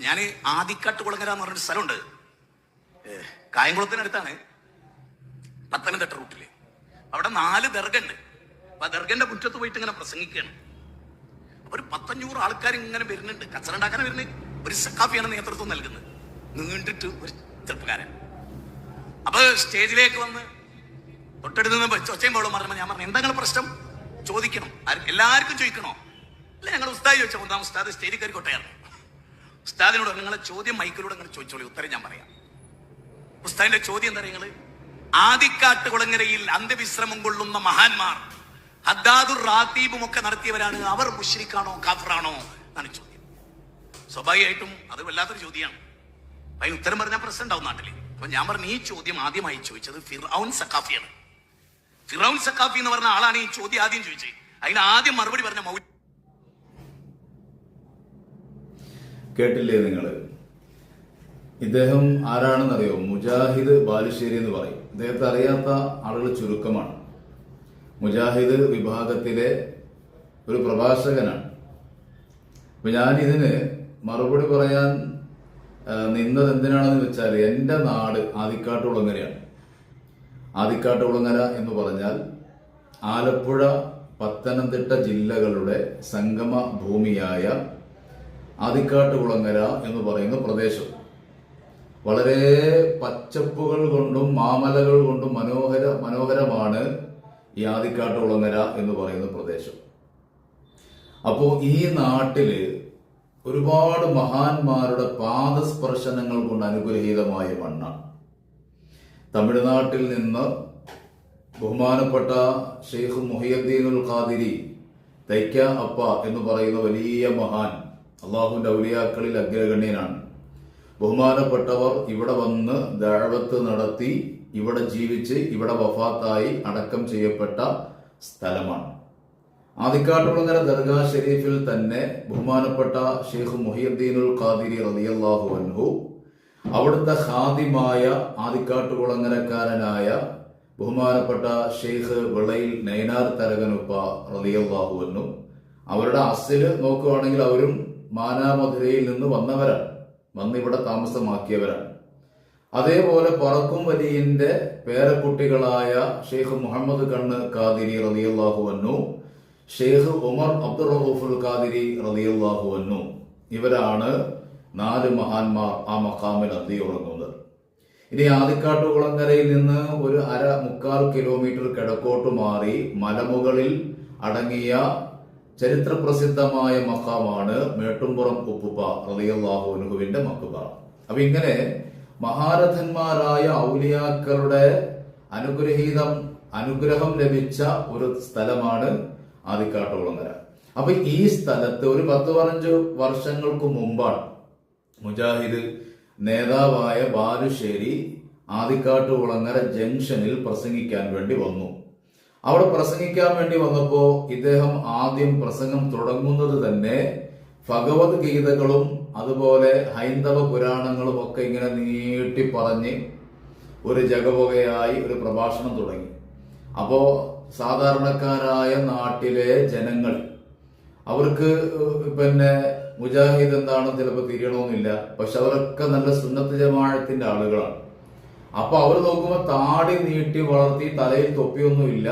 ഞാൻ ആദിക്കാട്ട് കുളങ്ങര എന്ന് പറഞ്ഞൊരു സ്ഥലമുണ്ട്. കായംകുളത്തിനടുത്താണ്. പത്തനംതിട്ട റൂട്ടിൽ. അവിടെ നാല് ദർഗണ്ട്. അപ്പൊ ആ ദർഗന്റെ മുറ്റത്ത് പോയിട്ട് ഇങ്ങനെ പ്രസംഗിക്കുകയാണ്. അപ്പൊ ഒരു പത്തഞ്ഞൂറ് ആൾക്കാർ ഇങ്ങനെ വരുന്നുണ്ട്. കച്ചറ ഉണ്ടാക്കാൻ വരുന്നത് ഒരു സക്കാഫിയാണ് നേതൃത്വം നൽകുന്നത്. നീണ്ടിട്ട് ഒരു ചെറുപ്പക്കാരൻ. അപ്പൊ സ്റ്റേജിലേക്ക് വന്ന് തൊട്ടടുത്ത് നിന്ന് ചൊച്ചയും പോളും പറഞ്ഞപ്പോൾ ഞാൻ പറഞ്ഞു എന്താ പ്രശ്നം? ചോദിക്കണം. എല്ലാവർക്കും ചോദിക്കണോ? അല്ല ഞങ്ങൾ ഉസ്താദ് ചോദിച്ചാൽ ഒന്നാം ഉസ്താദ് സ്റ്റേജിൽ കയറി കൊട്ടയാണ് ഉസ്താദിനോട് നിങ്ങളെ ചോദ്യം മൈക്കിലൂടെ നിങ്ങൾ ചോദിച്ചോളൂ ഉത്തരം ഞാൻ പറയാം. ഉസ്താദിന്റെ ചോദ്യം എന്താ നിങ്ങൾ? ആദിക്കാട്ട് കുളങ്ങരയിൽ അന്ത്യവിശ്രമം കൊള്ളുന്ന മഹാന്മാർ ഹദ്ദാദുർ റാത്തീബും ഒക്കെ നടത്തിയവരാണ്. അവർ മുഷ്രിഖാണോ കാഫറാണോ എന്നാണ് ചോദ്യം. സ്വാഭാവികമായിട്ടും അത് വല്ലാത്തൊരു ചോദ്യമാണ്. അതിന് ഉത്തരം പറഞ്ഞാൽ പ്രശ്നം ഉണ്ടാവും നാട്ടിൽ. അപ്പൊ ഞാൻ പറഞ്ഞു ഈ ചോദ്യം ആദ്യമായി ചോദിച്ചത് ഫിറൌൻ സക്കാഫിയാണ് ഫിറൌൻ സക്കാഫി എന്ന് പറഞ്ഞ ആളാണ് ഈ ചോദ്യം ആദ്യം ചോദിച്ചത്. അതിന് ആദ്യം മറുപടി പറഞ്ഞ മൗ കേട്ടില്ലേ നിങ്ങൾ? ഇദ്ദേഹം ആരാണെന്നറിയോ? മുജാഹിദ് ബാലുശ്ശേരി എന്ന് പറയും. ഇദ്ദേഹത്തെ അറിയാത്ത ആളുകൾ ചുരുക്കമാണ്. മുജാഹിദ് വിഭാഗത്തിലെ ഒരു പ്രഭാഷകനാണ്. അപ്പൊ ഞാൻ ഇതിന് മറുപടി പറയാൻ നിന്നത് എന്തിനാണെന്ന് വെച്ചാൽ എന്റെ നാട് ആദിക്കാട്ടുകുളങ്ങരയാണ്. ആദിക്കാട്ടുകുളങ്ങര എന്ന് പറഞ്ഞാൽ ആലപ്പുഴ പത്തനംതിട്ട ജില്ലകളുടെ സംഗമ ഭൂമിയായ ആദിക്കാട്ടുകുളങ്ങര എന്ന് പറയുന്ന പ്രദേശം. വളരെ പച്ചപ്പുകൾ കൊണ്ടും മാമലകൾ കൊണ്ടും മനോഹര മനോഹരമാണ് ഈ ആദിക്കാട്ടുകുളങ്ങര എന്ന് പറയുന്ന പ്രദേശം. അപ്പോൾ ഈ നാട്ടിൽ ഒരുപാട് മഹാന്മാരുടെ പാദസ്പർശനങ്ങൾ കൊണ്ട് അനുഗ്രഹീതമായ മണ്ണാണ്. തമിഴ്നാട്ടിൽ നിന്ന് ബഹുമാനപ്പെട്ട ഷെയ്ഖ് മുഹിയുദ്ദീനുൽ ഖാദിരി തൈക്ക അപ്പ എന്ന് പറയുന്ന വലിയ മഹാൻ അള്ളാഹുവിന്റെ ഔലിയാക്കളിൽ അഗ്രഗണ്യനാണ്. ബഹുമാനപ്പെട്ടവർ ഇവിടെ വന്ന് ദഴവത്ത് നടത്തി ഇവിടെ ജീവിച്ച് ഇവിടെ വഫാത്തായി അടക്കം ചെയ്യപ്പെട്ട സ്ഥലമാണ്. ആദിക്കാട്ടുളങ്ങര ദർഗാ ഷെരീഫിൽ തന്നെ ബഹുമാനപ്പെട്ട ഷെയ്ഖ് മുഹിയുദ്ദീനുൽ ഖാദിരി റളിയല്ലാഹു അൻഹു അവിടുത്തെ ഖാദിമായ ആദിക്കാട്ടുകുളങ്ങരക്കാരനായ ബഹുമാനപ്പെട്ട ഷെയ്ഖ് വിളയിൽ നൈനാർ തരകനുപ്പ റളിയല്ലാഹു അൻഹു അവരുടെ അസിൽ നോക്കുകയാണെങ്കിൽ അവരും മാനാമധുരയിൽ നിന്ന് വന്നവരാണ്. വന്നിവിടെ താമസമാക്കിയവരാണ്. അതേപോലെ പറക്കും വലിയന്റെ പേരക്കുട്ടികളായ ഷെയ്ഖ് മുഹമ്മദ് കണ്ണ് കാതിരി റളിയല്ലാഹു അൻഹു ഷെയ്ഖ് ഉമർ അബ്ദുൾ റഹൂഫുൽ കാതിരി റളിയല്ലാഹു അൻഹു ഇവരാണ് നാല് മഹാന്മാർ ആ മക്കാമിൽ അന്തിയുറങ്ങുന്നത്. ഇനി ആദിക്കാട്ടുകുളങ്ങരയിൽ നിന്ന് ഒരു അര മുക്കാൽ കിലോമീറ്റർ കിടക്കോട്ട് മാറി മലമുകളിൽ അടങ്ങിയ ചരിത്രപ്രസിദ്ധമായ മക്കാമാണ് മേട്ടുംപുറം ഉപ്പുപ്പ റലിയല്ലാഹുനുഹുവിന്റെ മക്കുബ അപ്പൊ ഇങ്ങനെ മഹാരഥന്മാരായ ഔലിയാക്കളുടെ അനുഗ്രഹീതം അനുഗ്രഹം ലഭിച്ച ഒരു സ്ഥലമാണ് ആദിക്കാട്ടുകുളങ്ങര. അപ്പൊ ഈ സ്ഥലത്ത് ഒരു പത്ത് പതിനഞ്ച് വർഷങ്ങൾക്ക് മുമ്പാണ് മുജാഹിദ് നേതാവായ ബാലുശ്ശേരി ആദിക്കാട്ടുകുളങ്ങര ജംഗ്ഷനിൽ പ്രസംഗിക്കാൻ വേണ്ടി വന്നു. അവിടെ പ്രസംഗിക്കാൻ വേണ്ടി വന്നപ്പോ ഇദ്ദേഹം ആദ്യം പ്രസംഗം തുടങ്ങുന്നത് തന്നെ ഭഗവത്ഗീതകളും അതുപോലെ ഹൈന്ദവ പുരാണങ്ങളും ഒക്കെ ഇങ്ങനെ നീട്ടി പറഞ്ഞ് ഒരു ജഗപുകയായി ഒരു പ്രഭാഷണം തുടങ്ങി. അപ്പോ സാധാരണക്കാരായ നാട്ടിലെ ജനങ്ങൾ അവർക്ക് പിന്നെ മുജാഹിദ് എന്താണെന്ന് ചിലപ്പോൾ തിരിയണമെന്നില്ല. പക്ഷെ അവരൊക്കെ നല്ല സുന്നത്ത് ജമാഴത്തിന്റെ ആളുകളാണ്. അപ്പൊ അവർ നോക്കുമ്പോൾ താടി നീട്ടി വളർത്തി തലയിൽ തൊപ്പിയൊന്നുമില്ല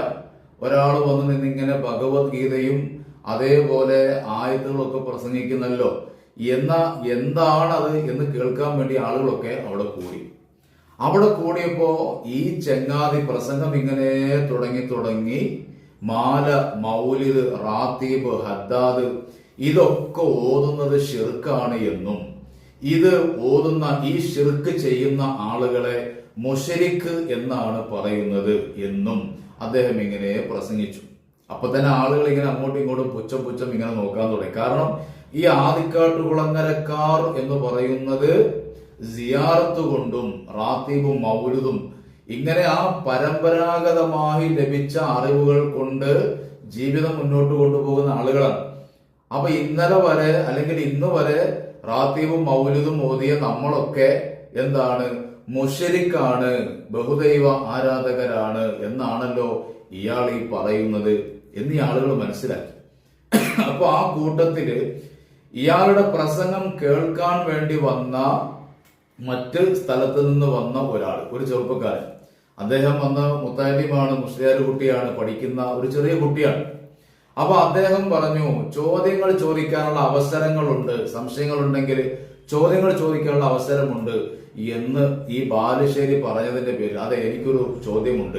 ഒരാൾ വന്ന് നിന്നിങ്ങനെ ഭഗവത്ഗീതയും അതേപോലെ ആയുധങ്ങളൊക്കെ പ്രസംഗിക്കുന്നല്ലോ. എന്ന എന്താണ് അത് എന്ന് കേൾക്കാൻ വേണ്ടി ആളുകളൊക്കെ അവിടെ കൂടി. അവിടെ കൂടിയപ്പോ ഈ ചെങ്ങാതി പ്രസംഗം ഇങ്ങനെ തുടങ്ങി തുടങ്ങി മാല മൗലിദ് റാത്തീബ് ഹദ്ദാദ് ഇതൊക്കെ ഓതുന്നത് ഷിർക്കാണ് എന്നും. ഇത് ഓതുന്ന ഈ ഷിർക്ക് ചെയ്യുന്ന ആളുകളെ മുഷരിക്ക് എന്നാണ് പറയുന്നത് എന്നും അദ്ദേഹം ഇങ്ങനെ പ്രസംഗിച്ചു. അപ്പൊ തന്നെ ആളുകൾ ഇങ്ങനെ അങ്ങോട്ടും ഇങ്ങോട്ടും പുച്ഛം പുച്ഛം ഇങ്ങനെ നോക്കാൻ തുടങ്ങി. കാരണം ഈ ആദിക്കാട്ടുകുളങ്ങരക്കാർ എന്ന് പറയുന്നത് സിയാറത്ത് കൊണ്ടും റാത്തീബും മൗലുദും ഇങ്ങനെ ആ പരമ്പരാഗതമായി ലഭിച്ച അറിവുകൾ കൊണ്ട് ജീവിതം മുന്നോട്ട് കൊണ്ടുപോകുന്ന ആളുകളാണ്. അപ്പൊ ഇന്നലെ വരെ അല്ലെങ്കിൽ ഇന്ന് വരെ റാത്തീബും മൗലുദും ഓതിയ നമ്മളൊക്കെ എന്താണ്? മുഷരിക്കാണ് ബഹുദൈവ ആരാധകരാണ് എന്നാണല്ലോ ഇയാൾ ഈ പറയുന്നത് എന്നീ ആളുകൾ മനസ്സിലാക്കി. അപ്പൊ ആ കൂട്ടത്തിൽ ഇയാളുടെ പ്രസംഗം കേൾക്കാൻ വേണ്ടി വന്ന മറ്റ് സ്ഥലത്ത് നിന്ന് വന്ന ഒരാൾ ഒരു ചെറുപ്പക്കാരൻ. അദ്ദേഹം വന്ന മുത്താലിമാണ് മുസ്ലിയാർ കുട്ടിയാണ് പഠിക്കുന്ന ഒരു ചെറിയ കുട്ടിയാണ്. അപ്പൊ അദ്ദേഹം പറഞ്ഞു ചോദ്യങ്ങൾ ചോദിക്കാനുള്ള അവസരങ്ങളുണ്ട്. സംശയങ്ങളുണ്ടെങ്കിൽ ചോദ്യങ്ങൾ ചോദിക്കാനുള്ള അവസരമുണ്ട് എന്ന് ഈ ബാലുശ്ശേരി പറഞ്ഞതിന്റെ പേരിൽ. അതെ എനിക്കൊരു ചോദ്യമുണ്ട്.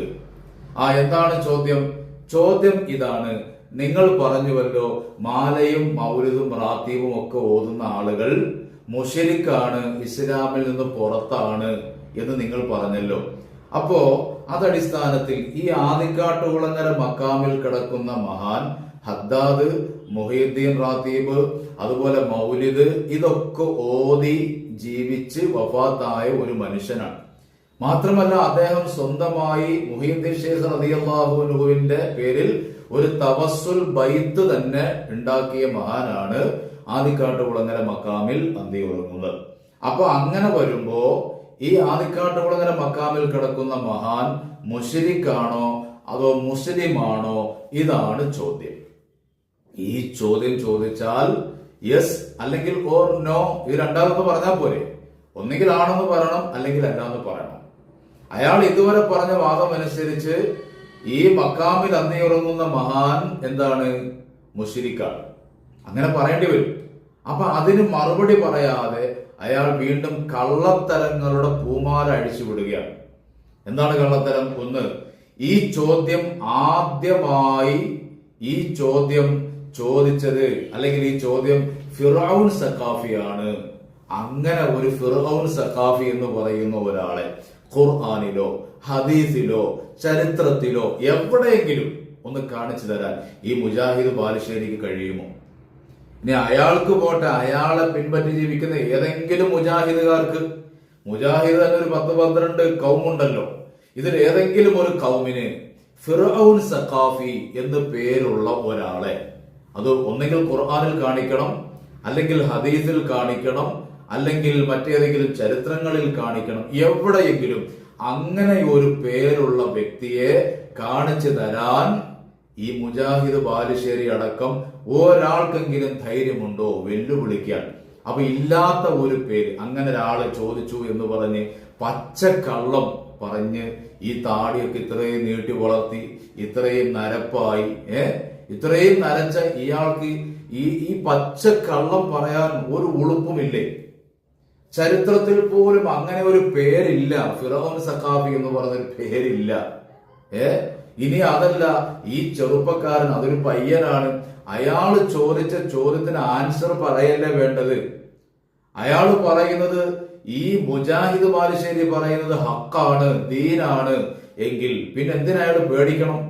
ആ എന്താണ് ചോദ്യം? ചോദ്യം ഇതാണ്. നിങ്ങൾ പറഞ്ഞുവല്ലോ മാലയും മൗലിദും റാത്തീവും ഒക്കെ ഓതുന്ന ആളുകൾ മുഷരിക്കാണ് ഇസ്ലാമിൽ നിന്ന് പുറത്താണ് എന്ന് നിങ്ങൾ പറഞ്ഞല്ലോ. അപ്പോ അതടിസ്ഥാനത്തിൽ ഈ ആദിക്കാട്ടുകുളങ്ങര മക്കാമിൽ കിടക്കുന്ന മഹാൻ ഹദ്ദാദ് മൊഹീദ്ദീൻ റാത്തീബ് അതുപോലെ മൗലിദ് ഇതൊക്കെ ഓതി ജീവിച്ച് വഫാത്തായ ഒരു മനുഷ്യനാണ്. മാത്രമല്ല അദ്ദേഹം സ്വന്തമായി മുഹീദ്ദീൻ ഷേഖ് റളിയല്ലാഹുവിന്റെ പേരിൽ ഒരു തവസ്സുൽ ബൈത്ത് തന്നെ ഉണ്ടാക്കിയ മഹാനാണ് ആദിക്കാട്ടുകുളങ്ങര മക്കാമിൽ അന്തി ഉറങ്ങുന്നത് അപ്പൊ അങ്ങനെ വരുമ്പോ ഈ ആദിക്കാട്ടുകുളങ്ങര മക്കാമിൽ കിടക്കുന്ന മഹാൻ മുഷരിക്കാണോ അതോ മുസ്ലിമാണോ? ഇതാണ് ചോദ്യം. ഈ ചോദ്യം ചോദിച്ചാൽ യെസ് അല്ലെങ്കിൽ ഓർ നോ ഇത് രണ്ടാമത് പറഞ്ഞാൽ പോരെ. ഒന്നുകിൽ ആണെന്ന് പറയണം അല്ലെങ്കിൽ അല്ലാന്ന് പറയണം. അയാൾ ഇതുവരെ പറഞ്ഞ വാദം അനുസരിച്ച് ഈ മക്കാമിൽ അന്നിയുറങ്ങുന്ന മഹാൻ എന്താണ്? മുഷിരിക്കാണ് അങ്ങനെ പറയേണ്ടി വരും. അപ്പൊ അതിന് മറുപടി പറയാതെ അയാൾ വീണ്ടും കള്ളത്തരങ്ങളുടെ പൂമാല അഴിച്ചു വിടുകയാണ്. എന്താണ് കള്ളത്തരം? ഒന്ന് ഈ ചോദ്യം ആദ്യമായി ഈ ചോദ്യം ചോദിച്ചത് അല്ലെങ്കിൽ ഈ ചോദ്യം ഫിറൌൻ സഖാഫിയാണ്. അങ്ങനെ ഒരു ഫിറൌൻ സഖാഫി എന്ന് പറയുന്ന ഒരാളെ ഖുർആാനിലോ ഹദീസിലോ ചരിത്രത്തിലോ എവിടെയെങ്കിലും ഒന്ന് കാണിച്ചു തരാൻ ഈ മുജാഹിദ് ബാലുശ്ശേരിക്ക് കഴിയുമോ? ഇനി അയാൾക്ക് പോട്ടെ അയാളെ പിൻപറ്റി ജീവിക്കുന്ന ഏതെങ്കിലും മുജാഹിദുകാർക്ക് മുജാഹിദ് തന്നെ ഒരു പത്ത് പന്ത്രണ്ട് കൗമുണ്ടല്ലോ. ഇതിൽ ഏതെങ്കിലും ഒരു കൗമിന് ഫിറൌൻ സഖാഫി എന്ന് പേരുള്ള ഒരാളെ അത് ഒന്നെങ്കിൽ ഖുർആാനിൽ കാണിക്കണം അല്ലെങ്കിൽ ഹദീസിൽ കാണിക്കണം അല്ലെങ്കിൽ മറ്റേതെങ്കിലും ചരിത്രങ്ങളിൽ കാണിക്കണം. എവിടെയെങ്കിലും അങ്ങനെ ഒരു പേരുള്ള വ്യക്തിയെ കാണിച്ചു തരാൻ ഈ മുജാഹിദ് ബാലുശ്ശേരി അടക്കം ഒരാൾക്കെങ്കിലും ധൈര്യമുണ്ടോ? വെല്ലുവിളിക്കാൻ. അപ്പൊ ഇല്ലാത്ത ഒരു പേര്. അങ്ങനെ ഒരാൾ ചോദിച്ചു എന്ന് പറഞ്ഞ് പച്ചക്കള്ളം പറഞ്ഞ് ഈ താടിയൊക്കെ ഇത്രയും നീട്ടി വളർത്തി ഇത്രയും നരപ്പായി ഏ? ഇത്രയും നരച്ച ഇയാൾക്ക് ഈ ഈ പച്ച കള്ളം പറയാൻ ഒരു ഉളുപ്പുമില്ലേ? ചരിത്രത്തിൽ പോലും അങ്ങനെ ഒരു പേരില്ല. ഫിറോൻ സഖാഫി എന്ന് പറഞ്ഞൊരു പേരില്ല. ഏ? ഇനി അതല്ല ഈ ചെറുപ്പക്കാരൻ അതൊരു പയ്യനാണ്. അയാൾ ചോദിച്ച ചോദ്യത്തിന് ആൻസർ പറയല്ലേ വേണ്ടത്? അയാൾ പറയുന്നത് ഈ മുജാഹിദ് ബാലുശ്ശേരി പറയുന്നത് ഹക്കാണ് ദീനാണ്. എങ്കിൽ പിന്നെ എന്തിനയാൾ പേടിക്കണം?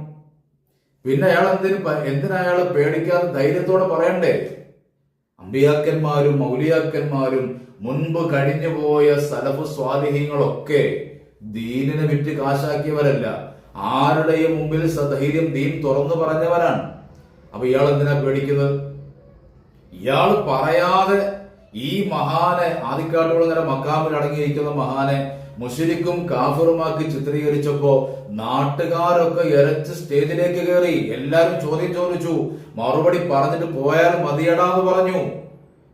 പിന്നെ അയാൾ എന്തിനു എന്തിനാ അയാളെ പേടിക്കാതെ ധൈര്യത്തോടെ പറയണ്ടേ? അമ്പിയാക്കന്മാരും മൗലിയാക്കന്മാരും മുൻപ് കഴിഞ്ഞു പോയ സലഫ് സ്വാധീനങ്ങളൊക്കെ ദീനിനെ വിറ്റ് കാശാക്കിയവരല്ല. ആരുടെയും മുമ്പിൽ സധൈര്യം ദീൻ തുറന്നു പറഞ്ഞവരാണ്. അപ്പൊ ഇയാൾ എന്തിനാ പേടിക്കുന്നത്? ഇയാൾ പറയാതെ ഈ മഹാനെ ആദിക്കാട്ടുകുളങ്ങര മക്കാമിൽ അടങ്ങിയിരിക്കുന്ന മഹാനെ മുഷരിക്കും കാഫറുമാക്കി ചിത്രീകരിച്ചപ്പോ നാട്ടുകാരൊക്കെ ഇരച്ച് സ്റ്റേജിലേക്ക് കയറി എല്ലാരും ചോദ്യം ചോദിച്ചു. മറുപടി പറഞ്ഞിട്ട് പോയാൽ മതിയടാന്ന് പറഞ്ഞു.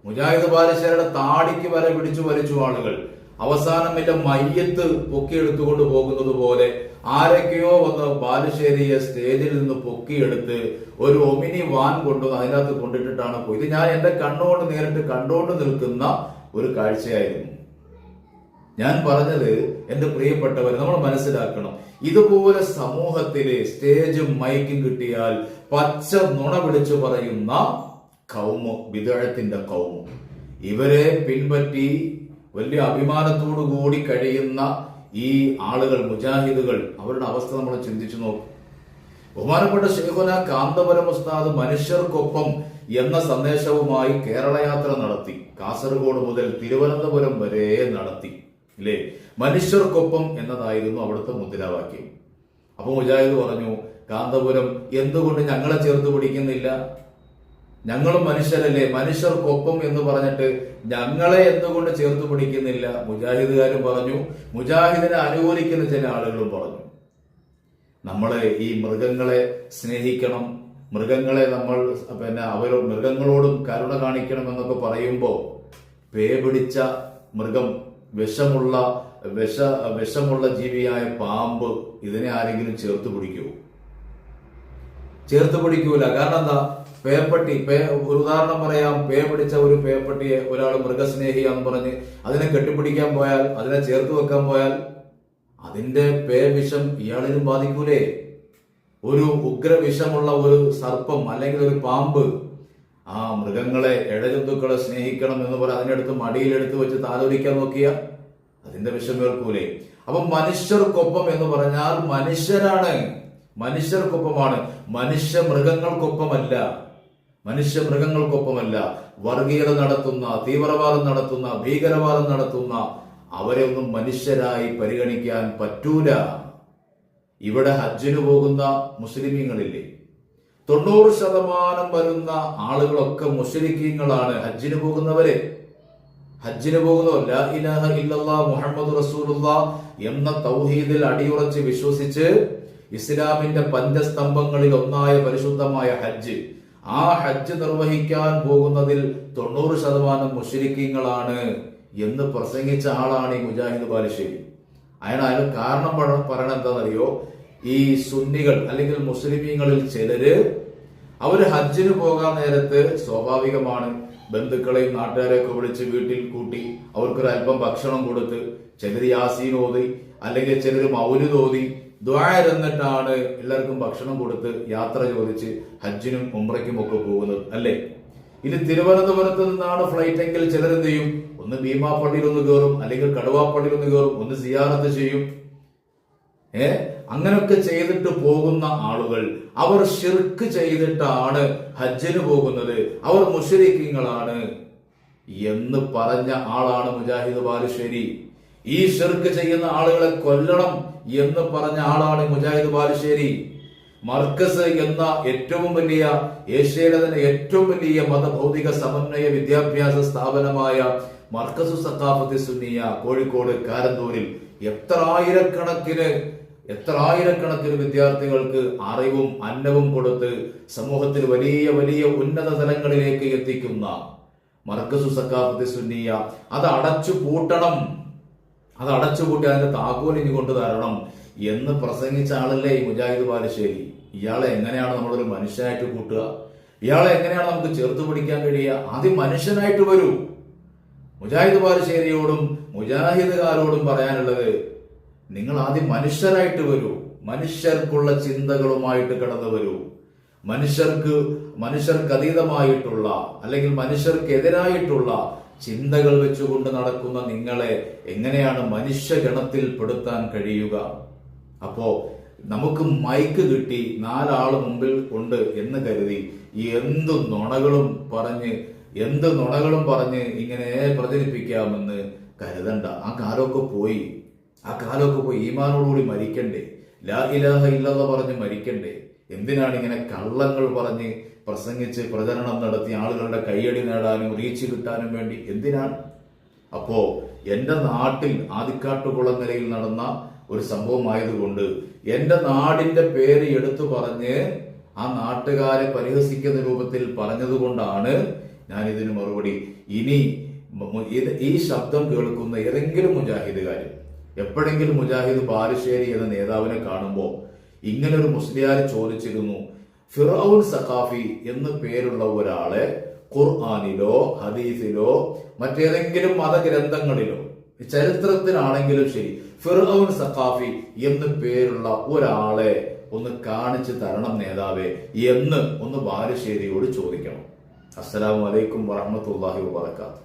മുജാഹിദ് ബാലശ്ശേരിയുടെ താടിക്ക് വരെ പിടിച്ചു വലിച്ചു ആളുകൾ. അവസാനം എന്റെ മയ്യത്ത് പൊക്കിയെടുത്തുകൊണ്ട് പോകുന്നത് പോലെ ആരൊക്കെയോ വന്ന് ബാലുശ്ശേരിയെ സ്റ്റേജിൽ നിന്ന് പൊക്കിയെടുത്ത് ഒരു ഒമിനി വാൻ കൊണ്ടുവന്ന് അതിനകത്ത് കൊണ്ടിട്ടിട്ടാണ് പോയി ഇത് ഞാൻ എന്റെ കണ്ണുകൊണ്ട് നേരിട്ട് കണ്ടുകൊണ്ട് നിൽക്കുന്ന ഒരു കാഴ്ചയായിരുന്നു. ഞാൻ പറഞ്ഞത് എന്റെ പ്രിയപ്പെട്ടവർ നമ്മൾ മനസ്സിലാക്കണം. ഇതുപോലെ സമൂഹത്തിലെ സ്റ്റേജും മൈക്കും കിട്ടിയാൽ പച്ച നുണ വിളിച്ചു പറയുന്ന കൗമു വിദഴത്തിന്റെ കൗമു. ഇവരെ പിൻപറ്റി വലിയ അഭിമാനത്തോടു കൂടി കഴിയുന്ന ഈ ആളുകൾ മുജാഹിദുകൾ അവരുടെ അവസ്ഥ നമ്മൾ ചിന്തിച്ചു നോക്കും. ബഹുമാനപ്പെട്ട ഷെയ്ഖുന കാന്തപുരം ഉസ്താദ് മനുഷ്യർക്കൊപ്പം എന്ന സന്ദേശവുമായി കേരളയാത്ര നടത്തി. കാസർഗോഡ് മുതൽ തിരുവനന്തപുരം വരെ നടത്തി. ഇല്ലേ മനുഷ്യർക്കൊപ്പം എന്നതായിരുന്നു അവിടുത്തെ മുദ്രാവാക്യം. അപ്പൊ മുജാഹിദ് പറഞ്ഞു കാന്തപുരം എന്തുകൊണ്ട് ഞങ്ങളെ ചേർത്ത് പിടിക്കുന്നില്ല? ഞങ്ങളും മനുഷ്യരല്ലേ മനുഷ്യർക്കൊപ്പം എന്ന് പറഞ്ഞിട്ട് ഞങ്ങളെ എന്തുകൊണ്ട് ചേർത്ത് പിടിക്കുന്നില്ല? മുജാഹിദുകാരും പറഞ്ഞു മുജാഹിദിനെ അനുകൂലിക്കുന്ന ചില ആളുകളും പറഞ്ഞു. നമ്മളെ ഈ മൃഗങ്ങളെ സ്നേഹിക്കണം. മൃഗങ്ങളെ നമ്മൾ പിന്നെ അവരോ മൃഗങ്ങളോടും കരുണ കാണിക്കണം എന്നൊക്കെ പറയുമ്പോൾ പേ പിടിച്ച മൃഗം വിഷമുള്ള വിഷ വിഷമുള്ള ജീവിയായ പാമ്പ് ഇതിനെ ആരെങ്കിലും ചേർത്ത് പിടിക്കുമോ ചേർത്ത് പിടിക്കൂല. കാരണം എന്താ? പേപ്പട്ടി പേ ഒരു ഉദാഹരണം പറയാം. പേ പിടിച്ച ഒരു പേപ്പട്ടിയെ ഒരാൾ മൃഗസ്നേഹിയാന്ന് പറഞ്ഞ് അതിനെ കെട്ടിപ്പിടിക്കാൻ പോയാൽ അതിനെ ചേർത്ത് വെക്കാൻ പോയാൽ അതിന്റെ പേ വിഷം ഇയാളിനും ബാധിക്കൂലേ? ഒരു ഉഗ്രവിഷമുള്ള ഒരു സർപ്പം അല്ലെങ്കിൽ ഒരു പാമ്പ് ആ മൃഗങ്ങളെ ഇഴജന്തുക്കളെ സ്നേഹിക്കണം എന്ന് പറഞ്ഞ് അതിനടുത്ത് മടിയിലെടുത്ത് വെച്ച് താലോലിക്കാൻ നോക്കിയ അതിന്റെ വിഷമേൽക്കൂലെ അപ്പൊ മനുഷ്യർക്കൊപ്പം എന്ന് പറഞ്ഞാൽ മനുഷ്യരാണ്. മനുഷ്യർക്കൊപ്പമാണ്. മനുഷ്യ മൃഗങ്ങൾക്കൊപ്പമല്ല. മനുഷ്യ മൃഗങ്ങൾക്കൊപ്പമല്ല. വർഗീയത നടത്തുന്ന തീവ്രവാദം നടത്തുന്ന ഭീകരവാദം നടത്തുന്ന അവരെ ഒന്നും മനുഷ്യരായി പരിഗണിക്കാൻ പറ്റൂല. ഇവിടെ ഹജ്ജിന് പോകുന്ന മുസ്ലിമീങ്ങളില്ലേ? തൊണ്ണൂറ് ശതമാനം വരുന്ന ആളുകളൊക്കെ മുഷരിക്കീങ്ങളാണ് ഹജ്ജിന് പോകുന്നവരെ. ഹജ്ജിന് പോകുന്നവർ മുഹമ്മദ് റസൂലുള്ള എന്ന തൗഹീദിൽ അടിയുറച്ച് വിശ്വസിച്ച് ഇസ്ലാമിന്റെ പഞ്ചസ്തംഭങ്ങളിൽ ഒന്നായ പരിശുദ്ധമായ ഹജ്ജ്. ആ ഹജ്ജ് നിർവഹിക്കാൻ പോകുന്നതിൽ തൊണ്ണൂറ് ശതമാനം മുഷരിക്കീങ്ങളാണ് എന്ന് പ്രസംഗിച്ച ആളാണ് ഈ മുജാഹിദ് ബാലുശ്ശേരി. അയാൾ അതിന് കാരണം പറയണം എന്താണെന്നറിയോ ഈ സുന്നികൾ അല്ലെങ്കിൽ മുസ്ലിമീങ്ങളിൽ ചിലര് അവർ ഹജ്ജിന് പോകാൻ നേരത്ത് സ്വാഭാവികമാണ് ബന്ധുക്കളെയും നാട്ടുകാരെയൊക്കെ വിളിച്ച് വീട്ടിൽ കൂട്ടി അവർക്കൊരു അല്പം ഭക്ഷണം കൊടുത്ത് ചിലർ യാസീൻ ഓതി അല്ലെങ്കിൽ ചിലർ മൗലിദ് തോതി ദ്വാരന്നിട്ടാണ് എല്ലാവർക്കും ഭക്ഷണം കൊടുത്ത് യാത്ര ചോദിച്ച് ഹജ്ജിനും ഉംറയ്ക്കും ഒക്കെ പോകുന്നത് അല്ലേ? ഇനി തിരുവനന്തപുരത്ത് നിന്നാണ് ഫ്ലൈറ്റ് എങ്കിൽ ചിലരെന്ത് ചെയ്യും? ഒന്ന് ഭീമാപ്പള്ളിയിൽ ഒന്ന് കയറും അല്ലെങ്കിൽ കടുവാപ്പള്ളിയിൽ ഒന്ന് കയറും ഒന്ന് സിയാറത്ത് ചെയ്യും. ഏ? അങ്ങനൊക്കെ ചെയ്തിട്ട് പോകുന്ന ആളുകൾ അവർ ഷിർക്ക് ചെയ്തിട്ടാണ് ഹജ്ജിന് പോകുന്നത്. അവർ മുഷരിക്കങ്ങളാണ് എന്ന് പറഞ്ഞ ആളാണ് മുജാഹിദ് ബാലുശ്ശേരി. ഈ ഷിർക്ക് ചെയ്യുന്ന ആളുകളെ കൊല്ലണം എന്ന് പറഞ്ഞ ആളാണ് മുജാഹിദ് ബാലുശ്ശേരി. മർക്കസ് എന്ന ഏറ്റവും വലിയ ഏഷ്യയിലെ തന്നെ ഏറ്റവും വലിയ മതഭൗതിക സമന്വയ വിദ്യാഭ്യാസ സ്ഥാപനമായ മർക്കസു സക്കാഫത്തി സുന്നിയ കോഴിക്കോട് കാരന്തൂരിൽ എത്ര ആയിരക്കണക്കിന് എത്ര ആയിരക്കണക്കിന് വിദ്യാർത്ഥികൾക്ക് അറിവും അന്നവും കൊടുത്ത് സമൂഹത്തിൽ വലിയ വലിയ ഉന്നത തലങ്ങളിലേക്ക് എത്തിക്കുന്ന മർക്കസു സക്കാഫത്തി സുന്നിയ അത് അടച്ചു പൂട്ടണം. അത് അടച്ചു പൂട്ടി അതിന്റെ താക്കോൽ ഇനി കൊണ്ട് തരണം എന്ന് പ്രസംഗിച്ച ആളല്ലേ ഈ മുജാഹിദ് ബാലുശ്ശേരി. ഇയാളെ എങ്ങനെയാണ് നമ്മളൊരു മനുഷ്യനായിട്ട് കൂട്ടുക? ഇയാളെ എങ്ങനെയാണ് നമുക്ക് ചേർത്ത് പിടിക്കാൻ കഴിയുക? ആദ്യം മനുഷ്യനായിട്ട് വരൂ. മുജാഹിദ് ബാലുശ്ശേരിയോടും മുജാഹിദുകാരോടും പറയാനുള്ളത് നിങ്ങൾ ആദ്യം മനുഷ്യരായിട്ട് വരൂ. മനുഷ്യർക്കുള്ള ചിന്തകളുമായിട്ട് കടന്നു വരൂ. മനുഷ്യർക്ക് മനുഷ്യർക്ക് അതീതമായിട്ടുള്ള അല്ലെങ്കിൽ മനുഷ്യർക്കെതിരായിട്ടുള്ള ചിന്തകൾ വെച്ചുകൊണ്ട് നടക്കുന്ന നിങ്ങളെ എങ്ങനെയാണ് മനുഷ്യഗണത്തിൽ പെടുത്താൻ കഴിയുക? അപ്പോ നമുക്ക് മൈക്ക് കിട്ടി നാലാൾ മുമ്പിൽ ഉണ്ട് എന്ന് കരുതി എന്ത് നുണകളും പറഞ്ഞ് എന്ത് നുണകളും പറഞ്ഞ് ഇങ്ങനെ പ്രചരിപ്പിക്കാമെന്ന് കരുതണ്ട. ആ കാലമൊക്കെ പോയി. ആ കാലമൊക്കെ പോയി ഈമാനോടുകൂടി മരിക്കണ്ടേ? ലാ ഇലാഹ ഇല്ലെന്ന് പറഞ്ഞ് മരിക്കണ്ടേ? എന്തിനാണ് ഇങ്ങനെ കള്ളങ്ങൾ പറഞ്ഞ് പ്രസംഗിച്ച് പ്രചരണം നടത്തി ആളുകളുടെ കൈയടി നേടാനും റീച്ച് കിട്ടാനും വേണ്ടി? എന്തിനാണ്? അപ്പോ എന്റെ നാട്ടിൽ ആദിക്കാട്ടുകുളങ്ങരയിൽ നടന്ന ഒരു സംഭവമായതുകൊണ്ട് എന്റെ നാടിന്റെ പേര് എടുത്തു പറഞ്ഞ് ആ നാട്ടുകാരെ പരിഹസിക്കുന്ന രൂപത്തിൽ പറഞ്ഞതുകൊണ്ടാണ് ഞാൻ ഇതിന് മറുപടി. ഇനി ഈ ശബ്ദം കേൾക്കുന്ന ഏതെങ്കിലും മുജാഹിദുകാർ എപ്പോഴെങ്കിലും മുജാഹിദ് ബാലുശ്ശേരി എന്ന നേതാവിനെ കാണുമ്പോൾ ഇങ്ങനെ ഒരു മുസ്ലിയാർ ചോദിച്ചിരുന്നു ഫിറൌൻ സഖാഫി എന്ന് പേരുള്ള ഒരാളെ ഖുർആാനിലോ ഹദീസിലോ മറ്റേതെങ്കിലും മതഗ്രന്ഥങ്ങളിലോ ചരിത്രത്തിലാണെങ്കിലും ശരി ഫിറൌൻ സഖാഫി എന്ന് പേരുള്ള ഒരാളെ ഒന്ന് കാണിച്ചു തരണം നേതാവേ എന്ന് ഒന്ന് ബാലുശ്ശേരിയോട് ചോദിക്കണം. അസ്സലാമു അലൈക്കും വറഹമത്തല്ലാഹി വബർക്കാത്തു